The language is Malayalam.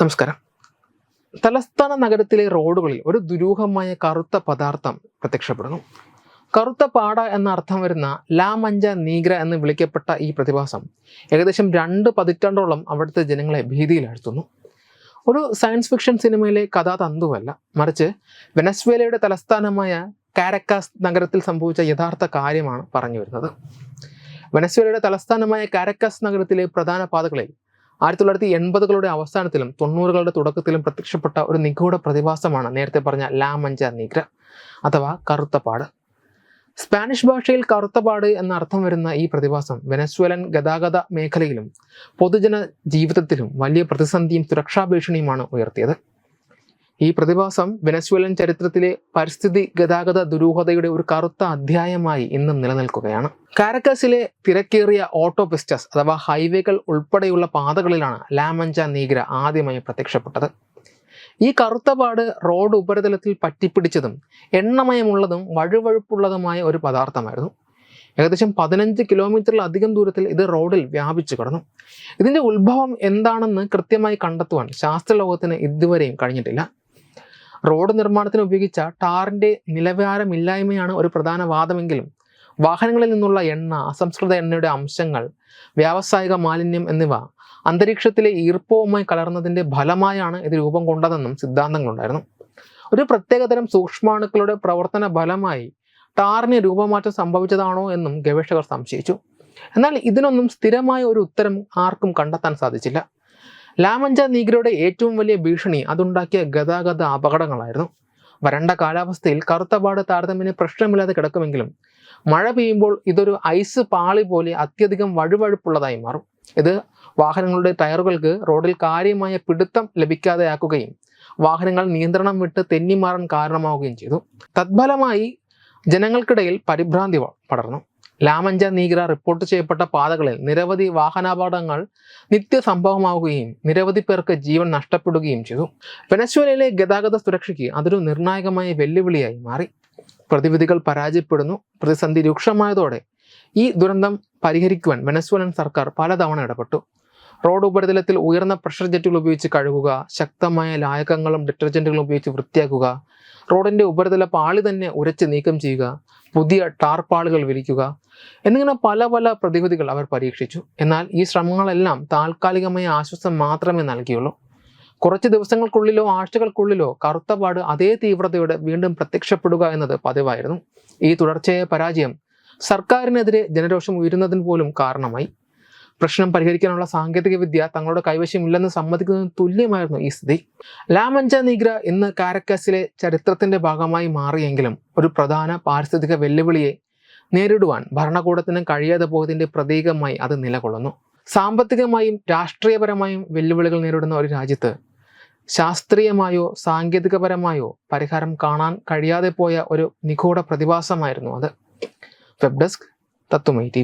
നമസ്കാരം. തലസ്ഥാന നഗരത്തിലെ റോഡുകളിൽ ഒരു ദുരൂഹമായ കറുത്ത പദാർത്ഥം പ്രത്യക്ഷപ്പെടുന്നു. കറുത്ത പാട എന്ന അർത്ഥം വരുന്ന ലാ മഞ്ച നീഗ്ര എന്ന് വിളിക്കപ്പെട്ട ഈ പ്രതിഭാസം ഏകദേശം രണ്ട് പതിറ്റാണ്ടോളം അവിടുത്തെ ജനങ്ങളെ ഭീതിയിലാഴ്ത്തുന്നു. ഒരു സയൻസ് ഫിക്ഷൻ സിനിമയിലെ കഥാതന്തുവല്ല. മറിച്ച് വെനസ്വേലയുടെ തലസ്ഥാനമായ കാരക്കാസ് നഗരത്തിൽ സംഭവിച്ച യഥാർത്ഥ കാര്യമാണ് പറഞ്ഞു വരുന്നത്. വെനസ്വേലയുടെ തലസ്ഥാനമായ കാരക്കാസ് നഗരത്തിലെ പ്രധാന പാതകളിൽ ആയിരത്തി തൊള്ളായിരത്തി എൺപതുകളുടെ അവസാനത്തിലും തൊണ്ണൂറുകളുടെ തുടക്കത്തിലും പ്രത്യക്ഷപ്പെട്ട ഒരു നിഗൂഢ പ്രതിഭാസമാണ് നേരത്തെ പറഞ്ഞ ലാ മഞ്ച നീഗ്ര അഥവാ കറുത്തപ്പാട്. സ്പാനിഷ് ഭാഷയിൽ കറുത്തപാട് എന്ന അർത്ഥം വരുന്ന ഈ പ്രതിഭാസം വെനസ്വേലൻ ഗതാഗത മേഖലയിലും പൊതുജന ജീവിതത്തിലും വലിയ പ്രതിസന്ധിയും സുരക്ഷാ ഭീഷണിയുമാണ് ഉയർത്തിയത്. ഈ പ്രതിഭാസം വെനസ്വേലൻ ചരിത്രത്തിലെ പരിസ്ഥിതി ഗതാഗത ദുരൂഹതയുടെ ഒരു കറുത്ത അധ്യായമായി ഇന്നും നിലനിൽക്കുകയാണ്. കാരക്കസിലെ തിരക്കേറിയ ഓട്ടോ പിസ്റ്റസ് അഥവാ ഹൈവേകൾ ഉൾപ്പെടെയുള്ള പാതകളിലാണ് ലാമഞ്ച നീഗ്ര ആദ്യമായി പ്രത്യക്ഷപ്പെട്ടത്. ഈ കറുത്ത പാട് റോഡ് ഉപരിതലത്തിൽ പറ്റിപ്പിടിച്ചതും എണ്ണമയമുള്ളതും വഴുവഴുപ്പുള്ളതുമായ ഒരു പദാർത്ഥമായിരുന്നു. ഏകദേശം പതിനഞ്ച് കിലോമീറ്ററിലധികം ദൂരത്തിൽ ഇത് റോഡിൽ വ്യാപിച്ചു കിടന്നു. ഇതിന്റെ ഉത്ഭവം എന്താണെന്ന് കൃത്യമായി കണ്ടെത്തുവാൻ ശാസ്ത്രലോകത്തിന് ഇതുവരെയും കഴിഞ്ഞിട്ടില്ല. റോഡ് നിർമ്മാണത്തിന് ഉപയോഗിച്ച ടാറിന്റെ നിലവാരമില്ലായ്മയാണ് ഒരു പ്രധാന വാദമെങ്കിലും. വാഹനങ്ങളിൽ നിന്നുള്ള എണ്ണ അസംസ്കൃത എണ്ണയുടെ അംശങ്ങൾ വ്യാവസായിക മാലിന്യം എന്നിവ അന്തരീക്ഷത്തിലെ ഈർപ്പവുമായി കലർന്നതിന്റെ ഫലമായാണ് ഇത് രൂപം കൊണ്ടതെന്നും സിദ്ധാന്തങ്ങളുണ്ടായിരുന്നു. ഒരു പ്രത്യേകതരം സൂക്ഷ്മാണുക്കളുടെ പ്രവർത്തന ഫലമായി ടാറിന് രൂപമാറ്റം സംഭവിച്ചതാണോ എന്നും ഗവേഷകർ സംശയിച്ചു. എന്നാൽ ഇതിനൊന്നും സ്ഥിരമായ ഒരു ഉത്തരം ആർക്കും കണ്ടെത്താൻ സാധിച്ചില്ല. ലാമഞ്ച നീഗ്രയുടെ ഏറ്റവും വലിയ ഭീഷണി അതുണ്ടാക്കിയ ഗതാഗത അപകടങ്ങളായിരുന്നു. വരണ്ട കാലാവസ്ഥയിൽ കറുത്തപാട് താരതമ്യേന പ്രശ്നമില്ലാതെ കിടക്കുമെങ്കിലും മഴ പെയ്യുമ്പോൾ ഇതൊരു ഐസ് പാളി പോലെ അത്യധികം വഴുവഴുപ്പുള്ളതായി മാറും. ഇത് വാഹനങ്ങളുടെ ടയറുകൾക്ക് റോഡിൽ കാര്യമായ പിടുത്തം ലഭിക്കാതെയാക്കുകയും വാഹനങ്ങൾ നിയന്ത്രണം വിട്ട് തെന്നിമാറാൻ കാരണമാവുകയും ചെയ്തു. തത്ഫലമായി ജനങ്ങൾക്കിടയിൽ പരിഭ്രാന്തി പടർന്നു. ലാമഞ്ച നീഗ്ര റിപ്പോർട്ട് ചെയ്യപ്പെട്ട പാതകളിൽ നിരവധി വാഹനാപകടങ്ങൾ നിത്യസംഭവമാവുകയും നിരവധി പേർക്ക് ജീവൻ നഷ്ടപ്പെടുകയും ചെയ്തു. വെനസ്വേലയിലെ ഗതാഗത സുരക്ഷയ്ക്ക് അതൊരു നിർണായകമായ വെല്ലുവിളിയായി മാറി. പ്രതിവിധികൾ പരാജയപ്പെടുന്നു. പ്രതിസന്ധി രൂക്ഷമായതോടെ ഈ ദുരന്തം പരിഹരിക്കുവാൻ വെനസ്വേലൻ സർക്കാർ പലതവണ ഇടപെട്ടു. റോഡ് ഉപരിതലത്തിൽ ഉയർന്ന പ്രഷർ ജെറ്റുകൾ ഉപയോഗിച്ച് കഴുകുക ശക്തമായ ലായകങ്ങളും ഡിറ്റർജന്റുകളും ഉപയോഗിച്ച് വൃത്തിയാക്കുക റോഡിന്റെ ഉപരിതല പാളി തന്നെ ഉരച്ച് നീക്കം ചെയ്യുക പുതിയ ടാർപ്പാളുകൾ വിരിക്കുക എന്നിങ്ങനെ പല പല പ്രതിവിധികൾ അവർ പരീക്ഷിച്ചു. എന്നാൽ ഈ ശ്രമങ്ങളെല്ലാം താൽക്കാലികമായ ആശ്വാസം മാത്രമേ നൽകിയുള്ളൂ. കുറച്ച് ദിവസങ്ങൾക്കുള്ളിലോ ആഴ്ചകൾക്കുള്ളിലോ കറുത്തപാട് അതേ തീവ്രതയോടെ വീണ്ടും പ്രത്യക്ഷപ്പെടുക എന്നത് പതിവായിരുന്നു. ഈ തുടർച്ചയായ പരാജയം സർക്കാരിനെതിരെ ജനരോഷം ഉയരുന്നതിന് പോലും കാരണമായി. പ്രശ്നം പരിഹരിക്കാനുള്ള സാങ്കേതിക വിദ്യ തങ്ങളുടെ കൈവശമില്ലെന്ന് സമ്മതിക്കുന്നതിന് തുല്യമായിരുന്നു ഈ സ്ഥിതി. ലാമഞ്ച നീഗ്ര ഇന്ന് കാരക്കാസിലെ ചരിത്രത്തിന്റെ ഭാഗമായി മാറിയെങ്കിലും ഒരു പ്രധാന പാരിസ്ഥിതിക വെല്ലുവിളിയെ നേരിടുവാൻ ഭരണകൂടത്തിന് കഴിയാതെ പോയതിന്റെ പ്രതീകമായി അത് നിലകൊള്ളുന്നു. സാമ്പത്തികമായും രാഷ്ട്രീയപരമായും വെല്ലുവിളികൾ നേരിടുന്ന ഒരു രാജ്യത്ത് ശാസ്ത്രീയമായോ സാങ്കേതികപരമായോ പരിഹാരം കാണാൻ കഴിയാതെ പോയ ഒരു നിഗൂഢ പ്രതിഭാസമായിരുന്നു അത്. വെബ് ഡെസ്ക് തത്വമൈ ടി